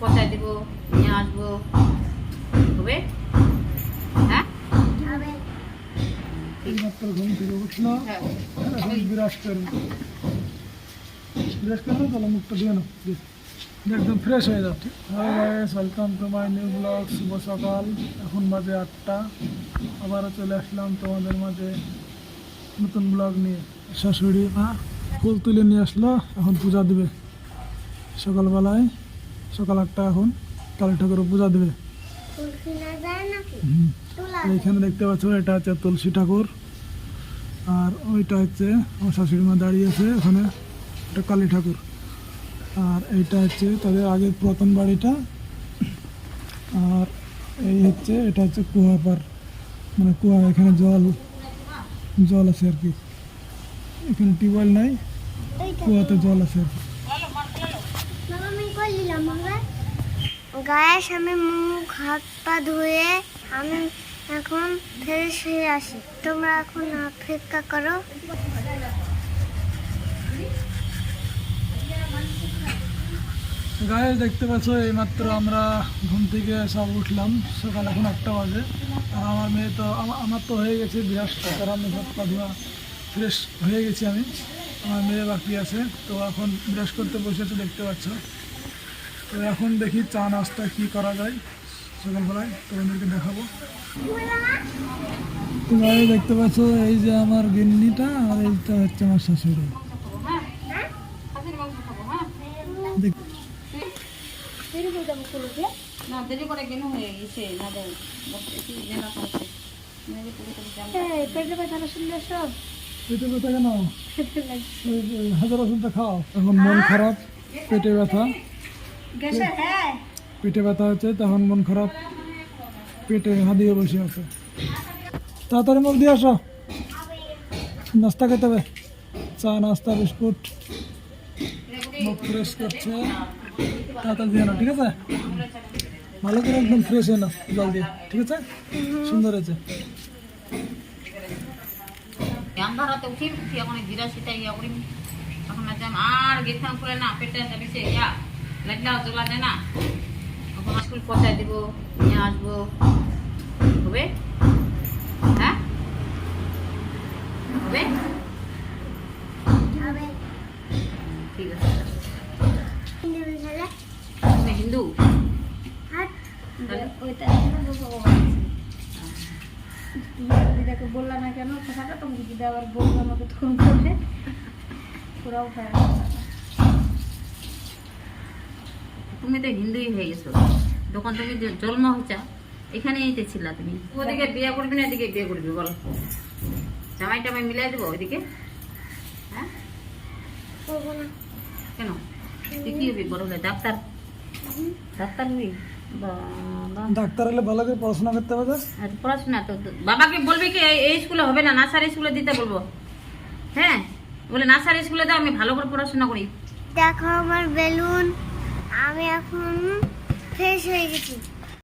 পচাই দিব নিয়ে আসব। হবে? হ্যাঁ? ঘুম থেকে উঠল। হ্যাঁ। এখন বিরাজ করবে। বিরাজ করবে তাহলে মুখটা দিয়ে নাও একদম ফ্রেশ হয়ে যাচ্ছে hi guys welcome to my new vlog শুভ সকাল। এখন বাজে আটটা। আবারও চলে আসলাম তোমাদের মাঝে নতুন ব্লগ নিয়ে। শাশুড়ি মা ফুল তুলে নিয়ে আসলো। এখন পূজা দেবে সকালবেলায়। সকাল আটটা এখন কালী ঠাকুরের পূজা দেবে। এইখানে দেখতে পাচ্ছ এটা হচ্ছে তুলসী ঠাকুর। আর ওইটা হচ্ছে আমার শাশুড়ি মা দাঁড়িয়ে আছে ওখানে এটা কালী ঠাকুর। আর এইটা হচ্ছে তাদের আগের পুরাতন বাড়িটা। আর এই হচ্ছে, এটা হচ্ছে কুয়া পার মানে কুয়া, এখানে জল জল আছে আর কি। এখানে টিউবওয়েল নাই, কুয়াতে জল আছে আর কি। গায়ে আমি মুখ, হাত, পা ধুয়ে আমি এখন ফ্রেশ হয়ে আসি। তোমরা এখন অপেক্ষা করো। গায়ে দেখতে পাচ্ছ, এইমাত্র আমরা ঘুম থেকে সব উঠলাম। সকাল এখন একটা বাজে। আর আমার মেয়ে তো আমার তো হয়ে গেছে বিরাট টাকার আমি হাত পা ধোয়া ফ্রেশ হয়ে গেছি আমি। আমার মেয়ে বাকি আছে। তো এখন ব্রাশ করতে বসেছে দেখতে পাচ্ছ। তো এখন দেখি চা নাস্তা কী করা যায় সকালবেলায় তোমাদেরকে দেখাবো। তো গায়ে দেখতে পাচ্ছ এই যে আমার গিন্নিটা আর এইটা হচ্ছে আমার শাশুড়ি। না দেরি করে কেন? হয়ে গেছে না হাজার ওষুধটা খাও এখন মন খারাপ পেটে ব্যথা। পেটে ব্যথা হচ্ছে তখন মন খারাপ। পেটে হাদিয়ে বসে আছে। তাড়াতাড়ি মুখ দিয়ে আসো। নাস্তা খেতে হবে। চা নাস্তা বিস্কুট। মুখ ফ্রেশ করছে। তাড়াতাড়ি দিয়ে না ঠিক আছে? ভালো করে একদম ফ্রেশ হয়ে না জল দিয়ে ঠিক আছে? সুন্দর হয়েছে। উঠি উঠি এখন জিরা সিটা ইয়া করি এখন আর গেছান করে না পেটে ইয়া না এখন স্কুল পচাই দিব নিয়ে আসব। হবে? হ্যাঁ? হবে? ঠিক আছে। হিন্দু? দিদাকে বললাম না কেন কথাটা তুমি দিদা আবার বলল আমাকে তখন বলে। পুরাও খায় তুমি তো হিন্দুই হয়ে গেছো। যখন তুমি জন্ম হয়েছা এখানে এইতে ছিলা তুমি। ওদিকে বিয়ে করবি না এদিকে বিয়ে করবি বলো। জামাই টামাই মিলাই দেবো ওইদিকে। হ্যাঁ? কেন? তুই কি হবি? বড় হলে ডাক্তার? ডাক্তার হবি? ডাক্তার হলে ভালো করে পড়াশোনা করতে হবে। আর পড়াশোনা তো বাবাকে বলবি কি এই- এই স্কুলে হবে না নার্সারি স্কুলে দিতে বলব। হ্যাঁ? বলে নার্সারি স্কুলে দাও আমি ভালো করে পড়াশোনা করি। দেখো আমার বেলুন। আমি এখন ফ্রেশ হয়ে গেছি।